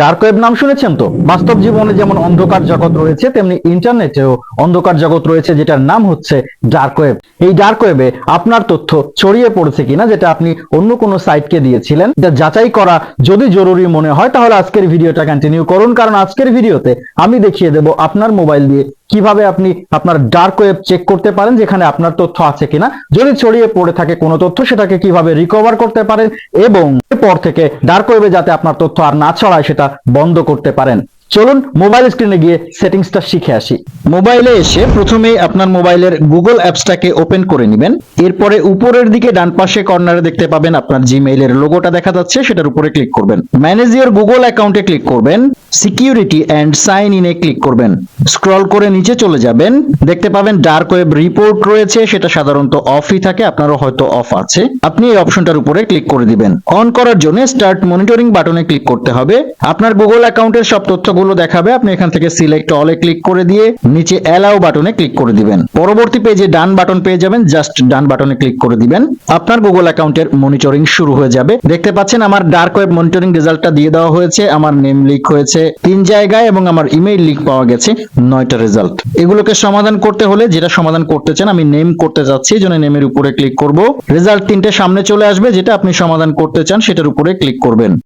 Dark web নাম শুনেছেন তো? বাস্তব জীবনে যেমন অন্ধকার জগৎ রয়েছে, তেমনি ইন্টারনেটেও অন্ধকার জগৎ রয়েছে, যেটার নাম হচ্ছে ডার্ক ওয়েব এই ডার্ক ওয়েবে আপনার তথ্য ছড়িয়ে পড়েছে কিনা, যেটা আপনি অন্য কোনো সাইটকে দিয়েছিলেন, এটা যাচাই করা যদি জরুরি মনে হয়, তাহলে আজকের ভিডিওটা কন্টিনিউ করুন, কারণ আজকের ভিডিওতে আমি দেখিয়ে দেব আপনার মোবাইল দিয়ে কীভাবে আপনি আপনার ডার্ক ওয়েব চেক করতে পারেন, যেখানে আপনার তথ্য আছে কিনা। যদি ছড়িয়ে পড়ে থাকে কোনো তথ্য, সেটাকে কীভাবে রিকভার করতে পারেন এবং এরপর থেকে ডার্ক ওয়েবে যাতে আপনার তথ্য আর না ছড়ায়, সেটা বন্ধ করতে পারেন। চলুন মোবাইল স্ক্রিনে গিয়ে সেটিংসটা শিখে আসি। মোবাইলে এসে প্রথমেই আপনার মোবাইলের গুগল অ্যাপসটাকে ওপেন করে নেবেন। এরপরে উপরের দিকে ডান পাশে কর্নারে দেখতে পাবেন আপনার জিমেইলের লোগোটা দেখা যাচ্ছে, সেটার উপরে ক্লিক করবেন। ম্যানেজ ইওর গুগল অ্যাকাউন্টে ক্লিক করবেন। সিকিউরিটি অ্যান্ড সাইন ইনে ক্লিক করবেন। স্ক্রল করে নিচে চলে যাবেন। দেখতে পাবেন ডার্ক ওয়েব রিপোর্ট রয়েছে, সেটা সাধারণত অফই থাকে, আপনারও হয়তো অফ আছে। আপনি এই অপশনটার উপরে ক্লিক করে দিবেন। অন করার জন্য স্টার্ট মনিটরিং বাটনে ক্লিক করতে হবে। আপনার গুগল অ্যাকাউন্টের সব তথ্যগুলো দেখাবে, আপনি এখান থেকে সিলেক্ট অলে ক্লিক করে দিয়ে নিচে অ্যালাউ বাটনে ক্লিক করে দিবেন। পরবর্তী পেজে ডান বাটন পেয়ে যাবেন জাস্ট ডান বাটনে ক্লিক করে দিবেন। আপনার গুগল অ্যাকাউন্টের মনিটরিং শুরু হয়ে যাবে। দেখতে পাচ্ছেন আমার ডার্ক ওয়েব মনিটরিং রেজাল্টটা দিয়ে দেওয়া হয়েছে, আমার নেম লিক হয়েছে তিন জায়গায় এবং আমার ইমেইল লিক পাওয়া গেছে নয়টা রেজাল্ট এগুলোকে সমাধান করতে হলে, যেটা সমাধান করতে চান, আমি নেম করতে এই জন্য নেমের উপরে ক্লিক করব। রেজাল্ট তিনটে সামনে চলে আসবে, যেটা আপনি সমাধান করতে চান, সেটার উপরে ক্লিক করবেন।